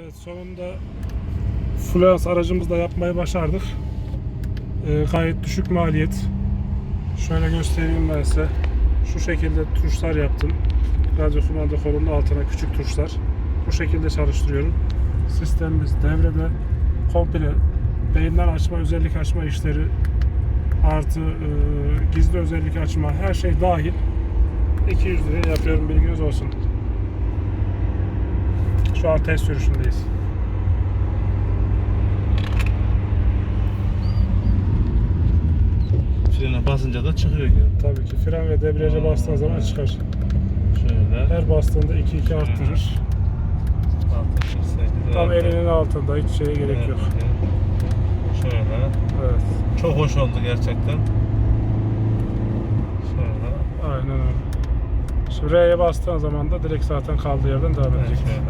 Evet sonunda Fluence aracımızda yapmayı başardık. Ee, gayet düşük maliyet. Şöyle göstereyim ben size. Şu şekilde tuşlar yaptım. Radyo kumanda kolunun altına küçük tuşlar. Bu şekilde çalıştırıyorum. Sistemimiz devrede. Komple beyinden açma, özellik açma işleri artı e, gizli özellik açma her şey dahil 200 liraya yapıyorum bilginiz olsun. Şu an test sürüşündeyiz. Frene basınca da çıkıyor geri. Tabii ki fren ve debriyaja bastığın zaman çıkar. Şöyle. Her bastığında 2-2 arttırır. Tam elinin altında hiç şeye gerek Evet, yok. evet. Şöyle. Evet. Çok hoş oldu gerçekten. Şöyle. Aynen öyle. R'ye bastığın zaman da direkt zaten kaldığı yerden devam Evet, edecek. şöyle.